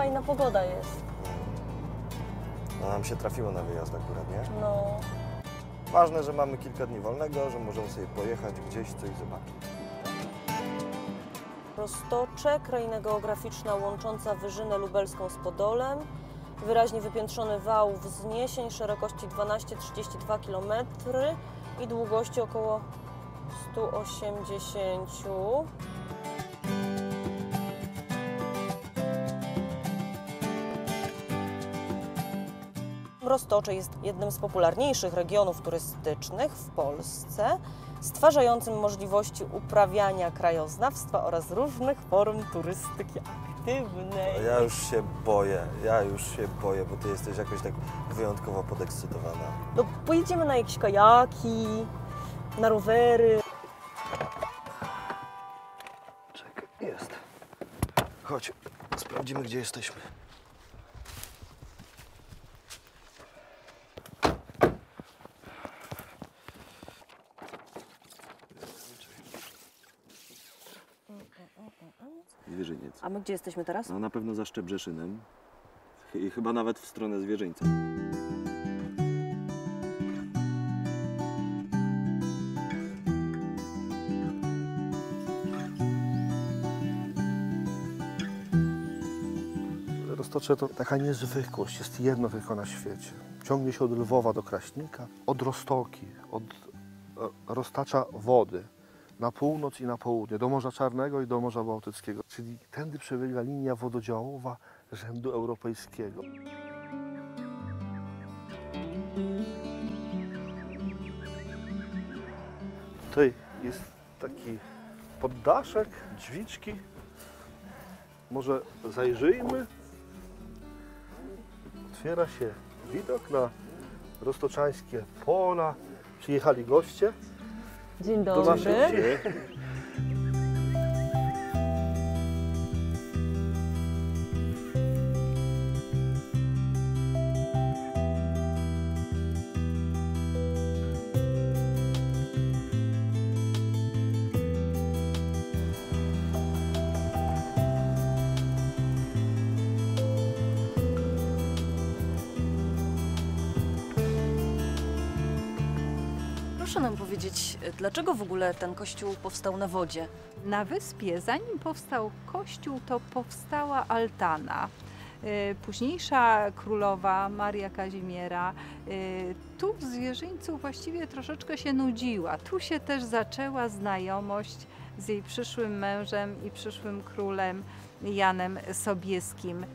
fajna pogoda jest. No nam się trafiło na wyjazd akurat, nie? No. Ważne, że mamy kilka dni wolnego, że możemy sobie pojechać gdzieś, coś zobaczyć. Roztocze, kraina geograficzna łącząca Wyżynę Lubelską z Podolem, wyraźnie wypiętrzony wał wzniesień szerokości 12-32 km i długości około 180 Roztocze jest jednym z popularniejszych regionów turystycznych w Polsce, stwarzającym możliwości uprawiania krajoznawstwa oraz różnych form turystyki aktywnej. Ja już się boję, ja już się boję, bo ty jesteś jakoś tak wyjątkowo podekscytowana. No, pojedziemy na jakieś kajaki, na rowery. Czekaj, jest. Chodź, sprawdzimy, gdzie jesteśmy. Zwierzyniec. A my gdzie jesteśmy teraz? No na pewno za Szczebrzeszynem. Ch- I chyba nawet w stronę zwierzyńca. Roztocze to taka niezwykłość, jest jedno tylko na świecie. Ciągnie się od Lwowa do Kraśnika, od Roztoki, od e, roztacza wody na północ i na południe, do Morza Czarnego i do Morza Bałtyckiego. Czyli tędy przebiega linia wododziałowa rzędu europejskiego. Tutaj jest taki poddaszek, drzwiczki. Może zajrzyjmy. Otwiera się widok na roztoczańskie pola. Przyjechali goście Dzień do naszej dobry. wsi. Proszę nam powiedzieć, dlaczego w ogóle ten kościół powstał na wodzie? Na wyspie, zanim powstał kościół, to powstała altana. Y, Późniejsza królowa Maria Kazimiera y, tu w Zwierzyńcu właściwie troszeczkę się nudziła. Tu się też zaczęła znajomość z jej przyszłym mężem i przyszłym królem Janem Sobieskim.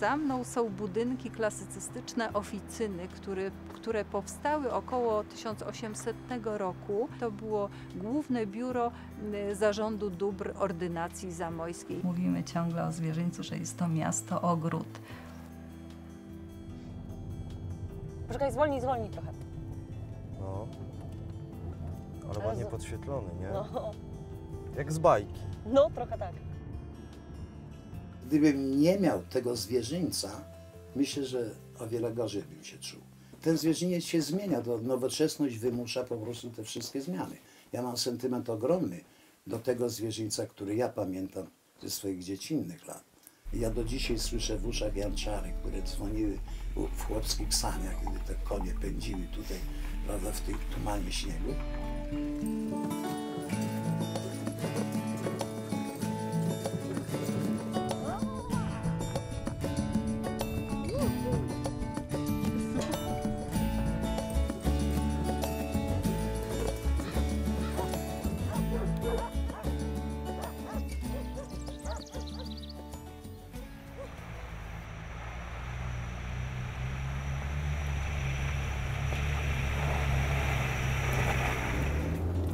Za mną są budynki klasycystyczne oficyny, które, które powstały około 1800 roku. To było główne biuro y, Zarządu Dóbr Ordynacji Zamojskiej. Mówimy ciągle o zwierzyńcu, że jest to miasto ogród. Poczekaj, zwolnij, zwolnij trochę. No. Ale ładnie podświetlony, nie? No, Jak z bajki. no trochę tak. Gdybym nie miał tego zwierzyńca, myślę, że o wiele gorzej bym się czuł. Ten zwierzyniec się zmienia, to nowoczesność wymusza po prostu te wszystkie zmiany. Ja mam sentyment ogromny do tego zwierzyńca, który ja pamiętam ze swoich dziecinnych lat. Ja do dzisiaj słyszę w uszach janczary, które dzwoniły w chłopskich saniach, kiedy te konie pędziły tutaj, prawda, w tej tumanie śniegu.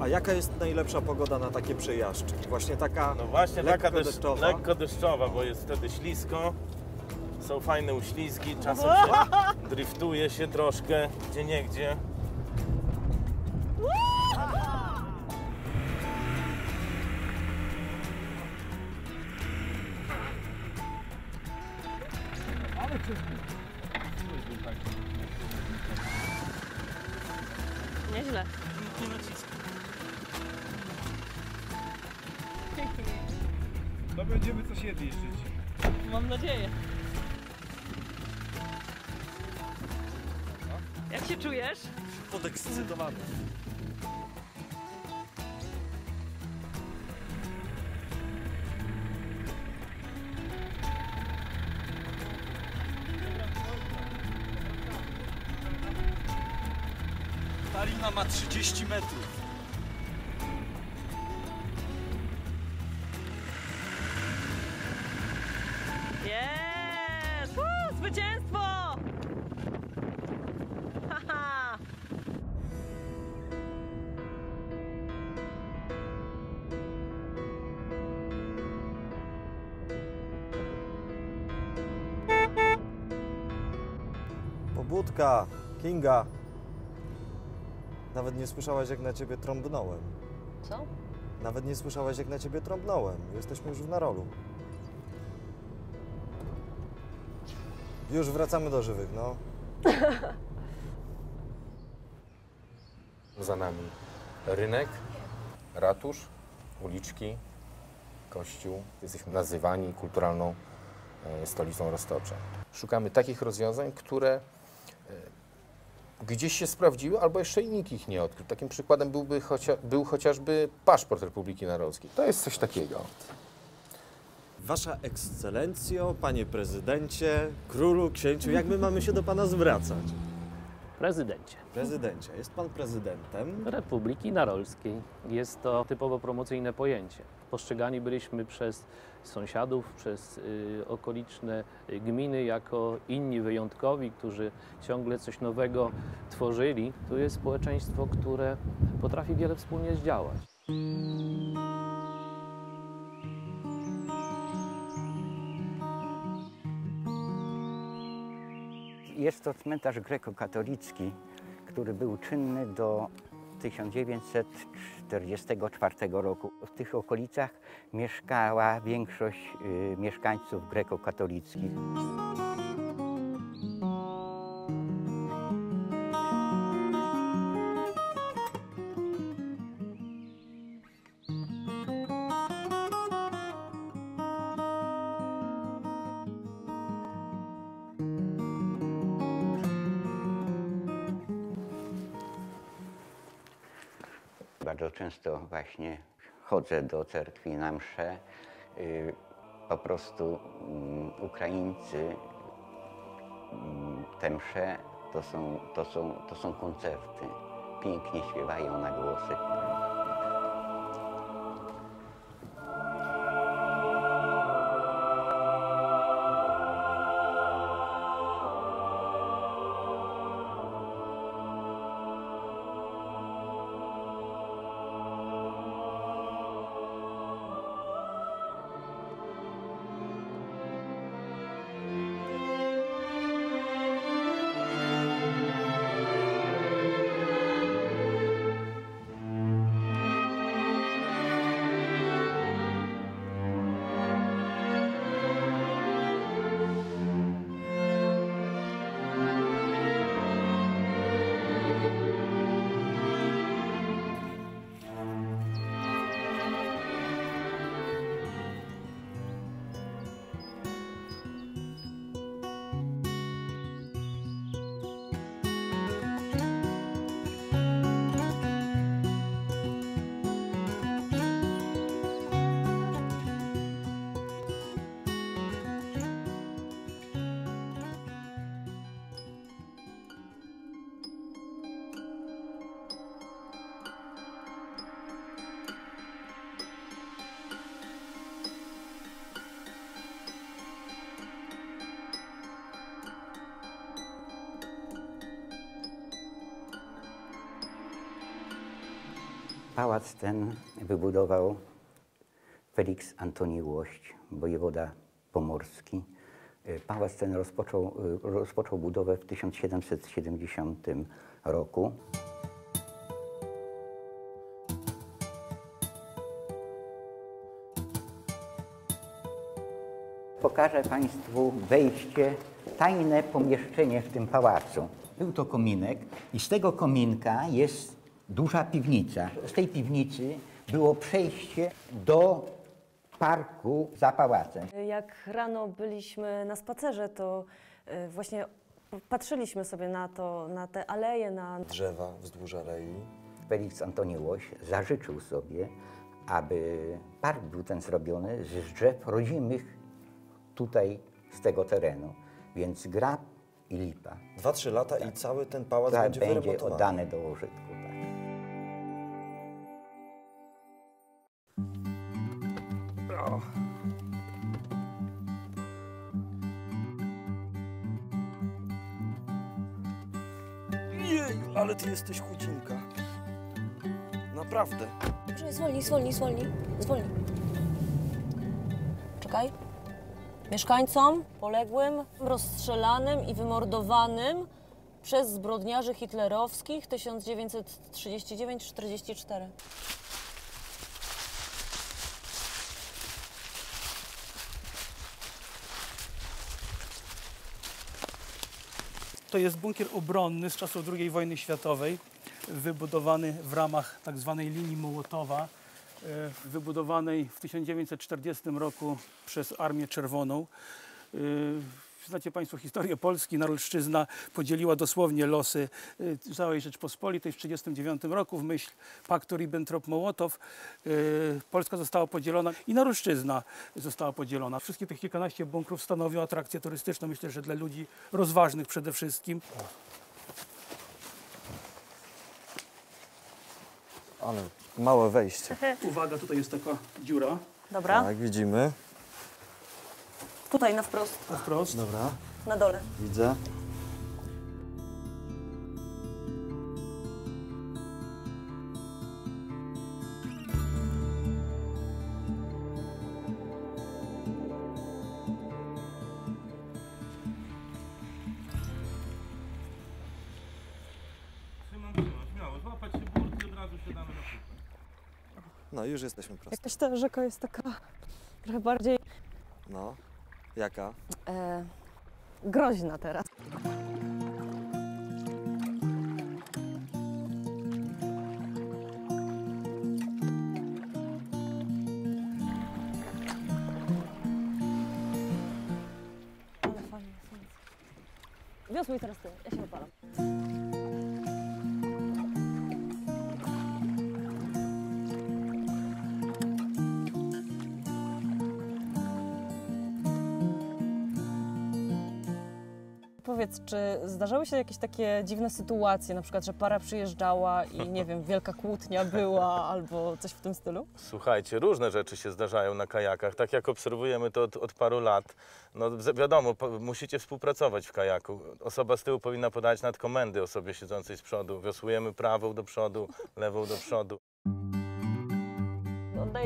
A jaka jest najlepsza pogoda na takie przejażdżki? Właśnie taka No właśnie lekko taka deszcz, deszczowa? lekko deszczowa, bo jest wtedy ślisko. Są fajne uślizgi, czasem się driftuje się troszkę, gdzie niegdzie. Nieźle. No będziemy coś jedli jeszcze dzisiaj. mam nadzieję. Jak się czujesz? Podekscytowany. Ta lina ma 30 metrów. Pobudka, Kinga. Nawet nie słyszałaś, jak na ciebie trąbnąłem. Co? Nawet nie słyszałaś, jak na ciebie trąbnąłem. Jesteśmy już w Narolu. Już wracamy do żywych, no. Za nami rynek, ratusz, uliczki, kościół. Jesteśmy nazywani kulturalną e, stolicą Roztocza. Szukamy takich rozwiązań, które gdzieś się sprawdziły, albo jeszcze nikt ich nie odkrył. Takim przykładem byłby chocia, był chociażby paszport Republiki Narodowskiej. To jest coś takiego. Wasza ekscelencjo, panie prezydencie, królu, księciu, jak my mamy się do pana zwracać? Prezydencie Prezydencie, jest pan prezydentem? Republiki Narolskiej. Jest to typowo promocyjne pojęcie. Postrzegani byliśmy przez sąsiadów, przez y, okoliczne gminy jako inni wyjątkowi, którzy ciągle coś nowego tworzyli. Tu jest społeczeństwo, które potrafi wiele wspólnie zdziałać. Jest to cmentarz grekokatolicki, który był czynny do 1944 roku. W tych okolicach mieszkała większość y, mieszkańców grekokatolickich. Bardzo często właśnie chodzę do cerkwi na msze. Y, Po prostu mm, Ukraińcy mm, te msze to są, to, są, to są koncerty. Pięknie śpiewają na głosy. Pałac ten wybudował Felix Antoni Łość, wojewoda pomorski. Y, Pałac ten rozpoczął, y, rozpoczął budowę w 1770 roku. Pokażę Państwu wejście, tajne pomieszczenie w tym pałacu. Był to kominek i z tego kominka jest duża piwnica. Z tej piwnicy było przejście do parku za pałacem. Jak rano byliśmy na spacerze, to y, właśnie patrzyliśmy sobie na to, na te aleje, na Drzewa wzdłuż alei. Felix Antoni Łoś zażyczył sobie, aby park był ten zrobiony z drzew rodzimych tutaj z tego terenu. Więc grab i lipa. Dwa, trzy lata i cały ten pałac Tak, będzie, będzie oddany do użytku. Ale ty jesteś chudzinka. Naprawdę. Dobrze, zwolnij, zwolnij, zwolnij, zwolnij. Czekaj. Mieszkańcom poległym, rozstrzelanym i wymordowanym przez zbrodniarzy hitlerowskich 1939-44. To jest bunkier obronny z czasów II wojny światowej, wybudowany w ramach tzw. linii Mołotowa, e, wybudowanej w 1940 roku przez Armię Czerwoną. Znacie Państwo historię Polski. Narolszczyzna podzieliła dosłownie losy e, całej Rzeczpospolitej w 1939 roku w myśl paktu Ribbentrop-Mołotow. E, Polska została podzielona i Narolszczyzna została podzielona. Wszystkie tych kilkanaście bunkrów stanowią atrakcję turystyczną, myślę, że dla ludzi rozważnych przede wszystkim. Ale małe wejście. Uwaga, tutaj jest taka dziura. Dobra, Tak, widzimy. Tutaj na wprost, Na wprost. Dobra, na dole. widzę. No, już jesteśmy prosto. Jakaś ta rzeka jest taka trochę bardziej No, jaka? e, groźna teraz. Powiedz, czy zdarzały się jakieś takie dziwne sytuacje, na przykład, że para przyjeżdżała i nie wiem, wielka kłótnia była albo coś w tym stylu? Słuchajcie, różne rzeczy się zdarzają na kajakach. Tak jak obserwujemy to od, od paru lat. No wi- wiadomo, musicie współpracować w kajaku. Osoba z tyłu powinna podać nad komendy osobie siedzącej z przodu. Wiosłujemy prawą do przodu, lewą do przodu.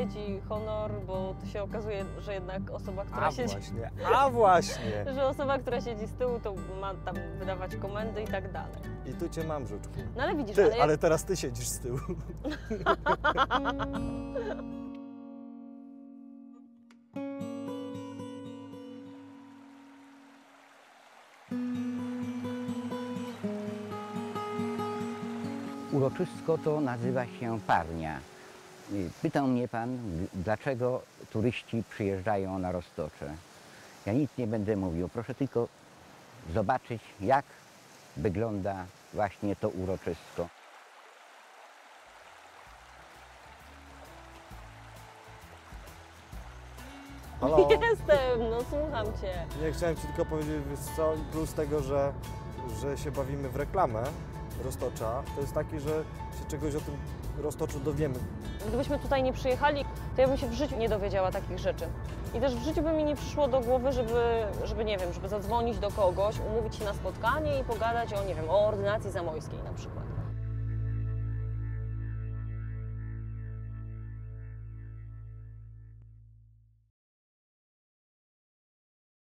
Oddaję Ci honor, bo to się okazuje, że jednak osoba, która A siedzi... właśnie, a właśnie. Że osoba, która siedzi z tyłu, to ma tam wydawać komendy i tak dalej. I tu cię mam, żuczku. No ale widzisz, Ty, ale, jak... ale teraz ty siedzisz z tyłu. Uroczysko to nazywa się parnia. Pytał mnie pan, dlaczego turyści przyjeżdżają na Roztocze. Ja nic nie będę mówił, proszę tylko zobaczyć, jak wygląda właśnie to uroczysko. Halo? Jestem, no słucham Cię. Nie chciałem ci tylko powiedzieć, wiesz co, plus tego, że, że się bawimy w reklamę Roztocza, to jest taki, że się czegoś o tym Roztoczu dowiemy. Gdybyśmy tutaj nie przyjechali, to ja bym się w życiu nie dowiedziała takich rzeczy. I też w życiu by mi nie przyszło do głowy, żeby, żeby nie wiem, żeby zadzwonić do kogoś, umówić się na spotkanie i pogadać o, nie wiem, o ordynacji zamojskiej na przykład.